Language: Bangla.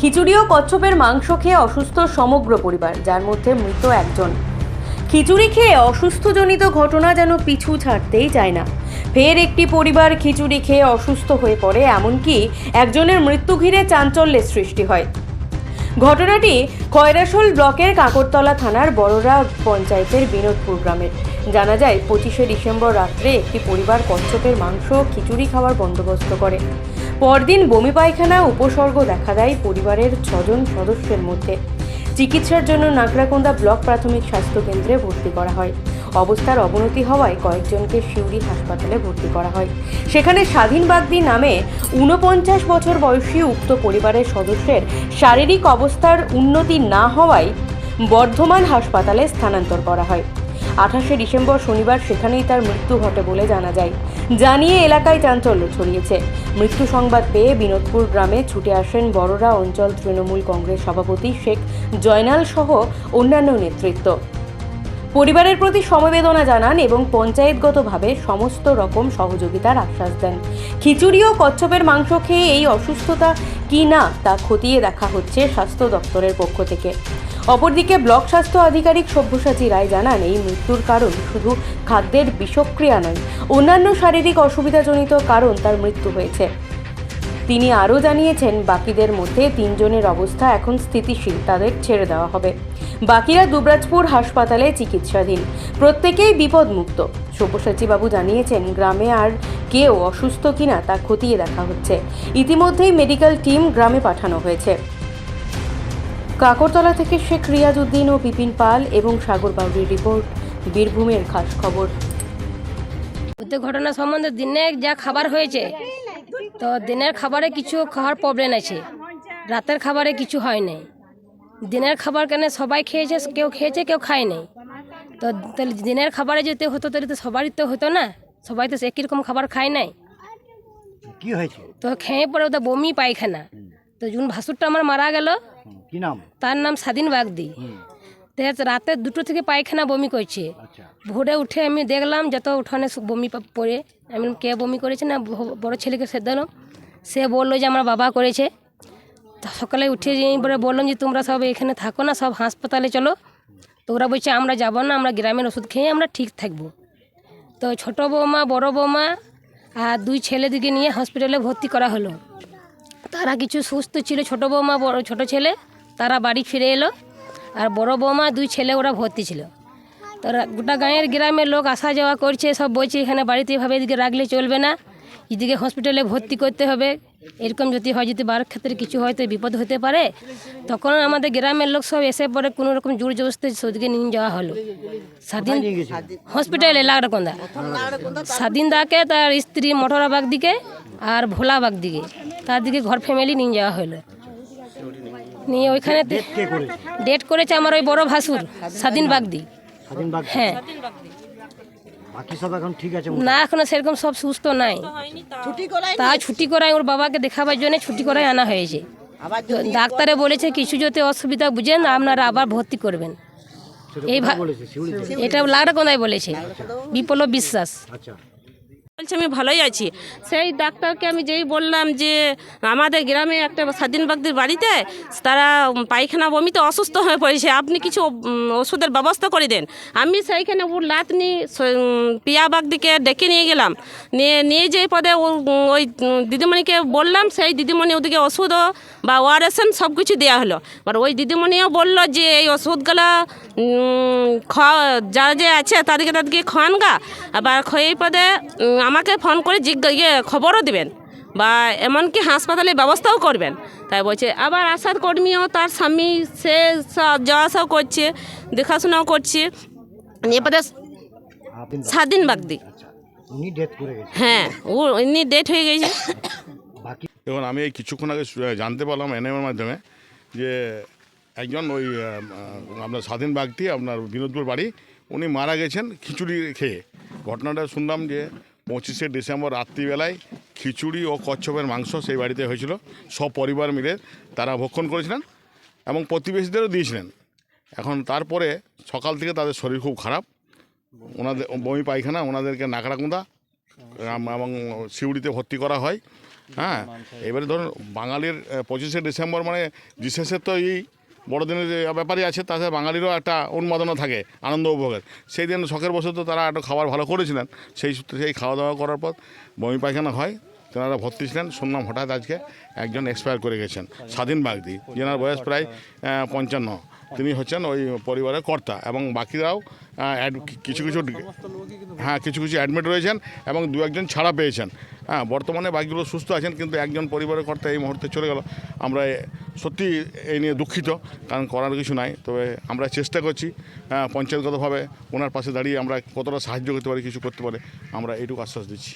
খিচুড়ি ও কচ্ছপের মাংস খেয়ে অসুস্থ সমগ্র পরিবার, যার মধ্যে মৃত একজন। খিচুড়ি খেয়ে অসুস্থজনিত ঘটনা যেন পিছু ছাড়তেই চায় না। ফের একটি পরিবার খিচুড়ি খেয়ে অসুস্থ হয়ে পড়ে, এমনকি একজনের মৃত্যু ঘিরে চাঞ্চল্যের সৃষ্টি হয়। ঘটনাটি কয়রাশোল ব্লকের কাকরতলা থানার বড়রা পঞ্চায়েতের বিনোদপুর গ্রামের। জানা যায়, পঁচিশে ডিসেম্বর রাত্রে একটি পরিবার কচ্ছপের মাংস খিচুড়ি খাওয়ার বন্দোবস্ত করে। পরদিন বমি পায়খানা, উপসর্গ দেখা দেয় পরিবারের ছজন সদস্যের মধ্যে। চিকিৎসার জন্য নাগরাকোন্দা ব্লক প্রাথমিক স্বাস্থ্য কেন্দ্রে ভর্তি করা হয়। অবস্থার অবনতি হওয়ায় কয়েকজনকে সিউড়ি হাসপাতালে ভর্তি করা হয়। সেখানে স্বাধীন বাগদি নামে ঊনপঞ্চাশ বছর বয়সী উক্ত পরিবারের সদস্যের শারীরিক অবস্থার উন্নতি না হওয়ায় বর্ধমান হাসপাতালে স্থানান্তর করা হয়। আঠাশে ডিসেম্বর শনিবার সেখানেই তার মৃত্যু ঘটে বলে জানা যায়। জানিয়ে এলাকায় চাঞ্চল্য ছড়িয়েছে। মৃত্যু সংবাদ পেয়ে বিনোদপুর গ্রামে ছুটে আসেন বড়রা অঞ্চল তৃণমূল কংগ্রেস সভাপতি শেখ জয়নাল সহ অন্যান্য নেতৃত্ব। পরিবারের প্রতি সমবেদনা জানান এবং পঞ্চায়েতগতভাবে সমস্ত রকম সহযোগিতার আশ্বাস দেন। খিচুড়ি ও কচ্ছপের মাংস খেয়ে এই অসুস্থতা কি না তা খতিয়ে দেখা হচ্ছে স্বাস্থ্য দপ্তরের পক্ষ থেকে। অপরদিকে ব্লক স্বাস্থ্য আধিকারিক সব্যসাচী রায় জানান, এই মৃত্যুর কারণ শুধু খাদ্যের বিষক্রিয়া নয়, অন্যান্য শারীরিক অসুবিধাজনিত কারণ তার মৃত্যু হয়েছে। তিনি আরও জানিয়েছেন, বাকিদের মধ্যে তিনজনের অবস্থা এখন স্থিতিশীল, তাদের ছেড়ে দেওয়া হবে। বাকিরা দুবরাজপুর হাসপাতালে চিকিৎসাধীন, প্রত্যেকেই বিপদমুক্ত। সব্যসাচীবাবু জানিয়েছেন, গ্রামে আর কেউ অসুস্থ কিনা তা খতিয়ে দেখা হচ্ছে। ইতিমধ্যেই মেডিকেল টিম গ্রামে পাঠানো হয়েছে। কাকরতলা থেকে শেখ রিয়াজউদ্দিন ও বিপিন পাল এবং সাগর বাউরির রিপোর্ট বীরভূমের খাস খবর। ঘটনা সম্বন্ধে দিনে যা খাবার হয়েছে তো দিনের খাবারে কিছু খাওয়ার প্রবলেম আছে। রাতের খাবারে কিছু হয় নাই। দিনের খাবার কেন সবাই খেয়েছে কেউ খেয়েছে কেউ খায় নাই। তো তাহলে দিনের খাবারে যদি হতো তাহলে তো সবারই তো হতো না। সবাই তো একই রকম খাবার খায় নাই। কি হয়েছে? তো খেয়ে পরে ওদের বমি পায়খানা। তো যখন ভাসুরটা আমার মারা গেল কি নাম? তার নাম স্বাধীন বাগদি। রাতে দুটো থেকে পায়খানা বমি করছে। আচ্ছা। ভোরে উঠে আমি দেখলাম যত উঠানে বমি পড়ে আমি কে বমি করেছে না? বড় ছেলেকে সে দিলাম সে বলল যে আমার বাবা করেছে। সকালে উঠে পরে বললাম যে তোমরা সব এখানে থাকো না সব হাসপাতালে চলো। তো ওরা বলছে আমরা যাব না আমরা গ্রামের ওষুধ খেয়ে আমরা ঠিক থাকব। তো ছোট বৌমা বড় বৌমা আর দুই ছেলেদিকে নিয়ে হসপিটালে ভর্তি করা হলো। তারা কিছু সুস্থ ছিল ছোট বৌমা বড় ছোট ছেলে। তারা বাড়ি ফিরে এলো আর বড় বৌমা দুই ছেলে ওরা ভর্তি ছিল। তারা গোটা গাঁয়ের গ্রামের লোক আসা যাওয়া করছে সব বলছে এখানে বাড়িতে এভাবে এদিকে রাখলে চলবে না এদিকে হসপিটালে ভর্তি করতে হবে। এরকম যদি হয় যদি বার ক্ষেত্রে কিছু হয়তো বিপদ হতে পারে। তখন আমাদের গ্রামের লোক সব এসে পরে কোনো রকম জোর জবস্তি সেদিকে নিয়ে যাওয়া হলো। স্বাধীন হসপিটালে লাগড়াকন্দা স্বাধীন দাকে তার স্ত্রী মটরাবাগ দিকে আর ভোলাবাগ দিকে। তার দিকে ঘর ফ্যামিলি নিয়ে যাওয়া হলো। নিয়ে ওইখানে ডেট করেছে আমার ওই বড় ভাসুর স্বাধীন বাগদি। হ্যাঁ। বাকি সব এখন ঠিক আছে না এখনও সেরকম সব সুস্থ নাই। তা ছুটি করায় ওর বাবাকে দেখাবার জন্য ছুটি করায় আনা হয়েছে। ডাক্তারে বলেছে কিছু যদি অসুবিধা বুঝেন আপনারা আবার ভর্তি করবেন। এই এটা লাগড়াকন্দায় বলেছে। বিপ্লব বিশ্বাস। বলছে আমি ভালোই আছি। সেই ডাক্তারকে আমি যেই বললাম যে আমাদের গ্রামে একটা স্বাধীন বাগদির বাড়িতে তারা পায়খানা বমিতে অসুস্থ হয়ে পড়েছে আপনি কিছু ওষুধের ব্যবস্থা করে দেন। আমি সেইখানে ওর লাত নিয়ে পিয়া বাগদিকে ডেকে নিয়ে গেলাম। নিয়ে নিয়ে যেই পদে ওই দিদিমণিকে বললাম সেই দিদিমণি ওদিকে ওষুধও বা ওয়ারেসন সব কিছু দেওয়া হলো। এবার ওই দিদিমণিও বলল যে এই ওষুধগুলো খাওয়া যা যে আছে তাদেরকে তাদেরকে খাওয়ান গা। আবার খেয়ে পদে উম, আমাকে ফোন করে জিজ্ঞা ইয়ে খবরও দেবেন বা এমনকি হাসপাতালে ব্যবস্থাও করবেন। তাই বলছে আবার আশার কর্মীও তার স্বামী সে সব যাওয়া আসাও করছে দেখাশোনাও করছে। নিয়ে স্বাধীন বাগদি। করে হ্যাঁ ও এমনি ডেট হয়ে গেছে। বাকি দেখুন আমি এই কিছুক্ষণ আগে জানতে পারলাম এনএমের মাধ্যমে যে একজন ওই আপনার স্বাধীন বাগটি আপনার বিনোদপুর বাড়ি উনি মারা গেছেন খিচুড়ি খেয়ে। ঘটনাটা শুনলাম যে পঁচিশে ডিসেম্বর রাত্রিবেলায় খিচুড়ি ও কচ্ছপের মাংস সেই বাড়িতে হয়েছিল। সব পরিবার মিলে তারা ভক্ষণ করেছিলেন এবং প্রতিবেশীদেরও দিয়েছিলেন। এখন তারপরে সকাল থেকে তাদের শরীর খুব খারাপ। ওনাদের বমি পায়খানা, ওনাদেরকে নাকড়াকুন্দা এবং সিউড়িতে ভর্তি করা হয়। হ্যাঁ এবারে ধরুন বাঙালির পঁচিশে ডিসেম্বর মানে বিশেষের তো এই বড়দিনের যে ব্যাপারই আছে, তাতে বাঙালিরও একটা উন্মাদনা থাকে, আনন্দ উপভোগের। সেই দিন শখের বশত তারা একটু খাবার ভালো করেছিলেন। সেই সূত্রে সেই খাওয়া দাওয়া করার পর বমি পায়খানা হয়, তেনারা ভর্তি ছিলেন। শুনলাম হঠাৎ আজকে একজন এক্সপায়ার করে গেছেন, স্বাধীন বাগদি, যেনার বয়স প্রায় পঞ্চান্ন। তিনি হচ্ছেন ওই পরিবারের কর্তা এবং বাকিরাও কিছু কিছু হ্যাঁ কিছু কিছু অ্যাডমিট রয়েছেন এবং দু একজন ছাড়া পেয়েছেন। হ্যাঁ বর্তমানে বাকিগুলো সুস্থ আছেন, কিন্তু একজন পরিবারের কর্তা এই মুহূর্তে চলে গেল। আমরা সত্যি এই নিয়ে দুঃখিত কারণ করার কিছু নাই। তবে আমরা চেষ্টা করছি হ্যাঁ, পঞ্চায়েতগতভাবে ওনার পাশে দাঁড়িয়ে আমরা কতটা সাহায্য করতে পারি কিছু করতে পারে আমরা এইটুকু আশ্বাস দিচ্ছি।